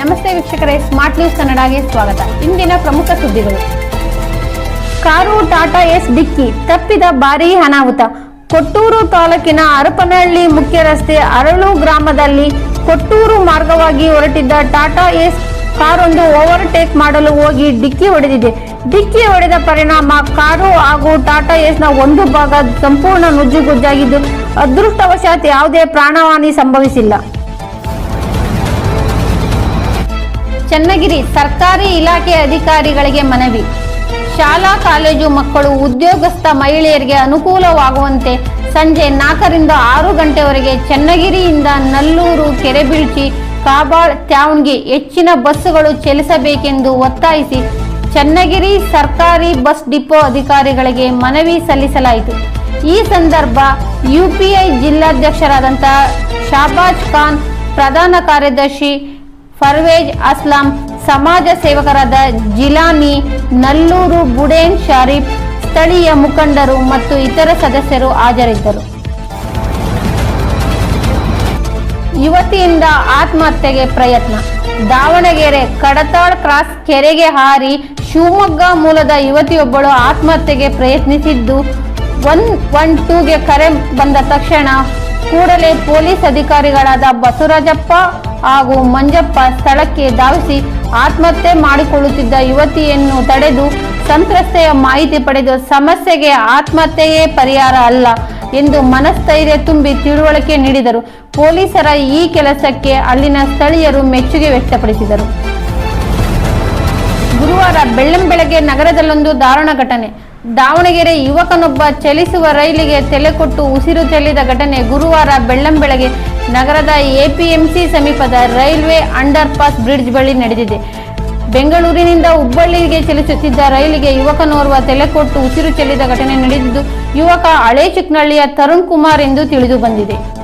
ನಮಸ್ತೆ ವೀಕ್ಷಕರೇ smart news ಕನ್ನಡಗೆ ಸ್ವಾಗತ. ಇಂದಿನ ಪ್ರಮುಖ ಸುದ್ದಿಗಳು. ಕಾರು ಟಾಟಾ ಎಸ್ ಡಿಕ್ಕಿ ತಪ್ಪಿದ ಭಾರೀ ಅನಾಹುತ. ಕೊಟ್ಟೂರು ತಾಲೂಕಿನ ಹರಪನಹಳ್ಳಿ ಮುಖ್ಯ ರಸ್ತೆ ಅರಳು ಗ್ರಾಮದಲ್ಲಿ ಕೊಟ್ಟೂರು ಮಾರ್ಗವಾಗಿ ಹೊರಟಿದ್ದ ಟಾಟಾ ಎಸ್ ಕಾರೊಂದು ಓವರ್ಟೇಕ್ ಮಾಡಲು ಹೋಗಿ ಡಿಕ್ಕಿ ಹೊಡೆದಿದೆ. ಡಿಕ್ಕಿ ಹೊಡೆದ ಪರಿಣಾಮ ಕಾರು ಹಾಗೂ ಟಾಟಾ ಎಸ್ನ ಒಂದು ಭಾಗ ಸಂಪೂರ್ಣ ನುಜ್ಜುಗುಜ್ಜಾಗಿದ್ದು, ಅದೃಷ್ಟವಶಾತ್ ಯಾವುದೇ ಪ್ರಾಣಹಾನಿ ಸಂಭವಿಸಿಲ್ಲ. ಚನ್ನಗಿರಿ ಸರ್ಕಾರಿ ಇಲಾಖೆ ಅಧಿಕಾರಿಗಳಿಗೆ ಮನವಿ. ಶಾಲಾ ಕಾಲೇಜು ಮಕ್ಕಳು ಉದ್ಯೋಗಸ್ಥ ಮಹಿಳೆಯರಿಗೆ ಅನುಕೂಲವಾಗುವಂತೆ ಸಂಜೆ ನಾಲ್ಕರಿಂದ ಆರು ಗಂಟೆವರೆಗೆ ಚನ್ನಗಿರಿಯಿಂದ ನಲ್ಲೂರು ಕೆರೆಬಿಳ್ಚಿ ಕಾಬಾಳ್ ತ್ಯಾವಣಿಗೆ ಹೆಚ್ಚಿನ ಬಸ್ಸುಗಳು ಚಲಿಸಬೇಕೆಂದು ಒತ್ತಾಯಿಸಿ ಚನ್ನಗಿರಿ ಸರ್ಕಾರಿ ಬಸ್ ಡಿಪೋ ಅಧಿಕಾರಿಗಳಿಗೆ ಮನವಿ ಸಲ್ಲಿಸಲಾಯಿತು. ಈ ಸಂದರ್ಭ ಯುಪಿಐ ಜಿಲ್ಲಾಧ್ಯಕ್ಷರಾದಂತಹ ಶಾಬಾಜ್ ಖಾನ್ ಪ್ರಧಾನ ಕಾರ್ಯದರ್ಶಿ ಫರ್ವೇಜ್ ಅಸ್ಲಾಂ ಸಮಾಜ ಸೇವಕರಾದ ಜಿಲಾನಿ, ನಲ್ಲೂರು ಬುಡೇನ್ ಶಾರೀಫ್ ಸ್ಥಳೀಯ ಮುಖಂಡರು ಮತ್ತು ಇತರ ಸದಸ್ಯರು ಹಾಜರಿದ್ದರು. ಯುವತಿಯಿಂದ ಆತ್ಮಹತ್ಯೆಗೆ ಪ್ರಯತ್ನ. ದಾವಣಗೆರೆ ಕಡತಾಳ್ ಕ್ರಾಸ್ ಕೆರೆಗೆ ಹಾರಿ ಶಿವಮೊಗ್ಗ ಮೂಲದ ಯುವತಿಯೊಬ್ಬಳು ಆತ್ಮಹತ್ಯೆಗೆ ಪ್ರಯತ್ನಿಸಿದ್ದು, ಒನ್ ಒನ್ ಟೂಗೆ ಕರೆ ಬಂದ ತಕ್ಷಣ ಕೂಡಲೇ ಪೊಲೀಸ್ ಅಧಿಕಾರಿಗಳಾದ ಬಸವರಾಜಪ್ಪ ಹಾಗೂ ಮಂಜಪ್ಪ ಸ್ಥಳಕ್ಕೆ ಧಾವಿಸಿ ಆತ್ಮಹತ್ಯೆ ಮಾಡಿಕೊಳ್ಳುತ್ತಿದ್ದ ಯುವತಿಯನ್ನು ತಡೆದು ಸಂತ್ರಸ್ತೆಯ ಮಾಹಿತಿ ಪಡೆದು ಸಮಸ್ಯೆಗೆ ಆತ್ಮಹತ್ಯೆಯೇ ಪರಿಹಾರ ಅಲ್ಲ ಎಂದು ಮನಸ್ಥೈರ್ಯ ತುಂಬಿ ತಿಳುವಳಿಕೆ ನೀಡಿದರು. ಪೊಲೀಸರ ಈ ಕೆಲಸಕ್ಕೆ ಅಲ್ಲಿನ ಸ್ಥಳೀಯರು ಮೆಚ್ಚುಗೆ ವ್ಯಕ್ತಪಡಿಸಿದರು. ಗುರುವಾರ ಬೆಳ್ಳಂಬೆಳಗ್ಗೆ ನಗರದಲ್ಲೊಂದು ದಾರುಣ ಘಟನೆ. ದಾವಣಗೆರೆ ಯುವಕನೊಬ್ಬ ಚಲಿಸುವ ರೈಲಿಗೆ ತಲೆಕೊಟ್ಟು ಉಸಿರು ಚೆಲ್ಲಿದ ಘಟನೆ ಗುರುವಾರ ಬೆಳ್ಳಂಬೆಳಗ್ಗೆ. ನಗರದ ಎಪಿಎಂಸಿ ಸಮೀಪದ ರೈಲ್ವೆ ಅಂಡರ್ ಪಾಸ್ ಬ್ರಿಡ್ಜ್ ಬಳಿ ನಡೆದಿದೆ. ಬೆಂಗಳೂರಿನಿಂದ ಹುಬ್ಬಳ್ಳಿಗೆ ಚಲಿಸುತ್ತಿದ್ದ ರೈಲಿಗೆ ಯುವಕನೋರ್ವ ತಲೆಕೊಟ್ಟು ಉಸಿರು ಚೆಲ್ಲಿದ ಘಟನೆ ನಡೆದಿದ್ದು, ಯುವಕ ಹಳೆ ತರುಣ್ ಕುಮಾರ್ ಎಂದು ತಿಳಿದು ಬಂದಿದೆ.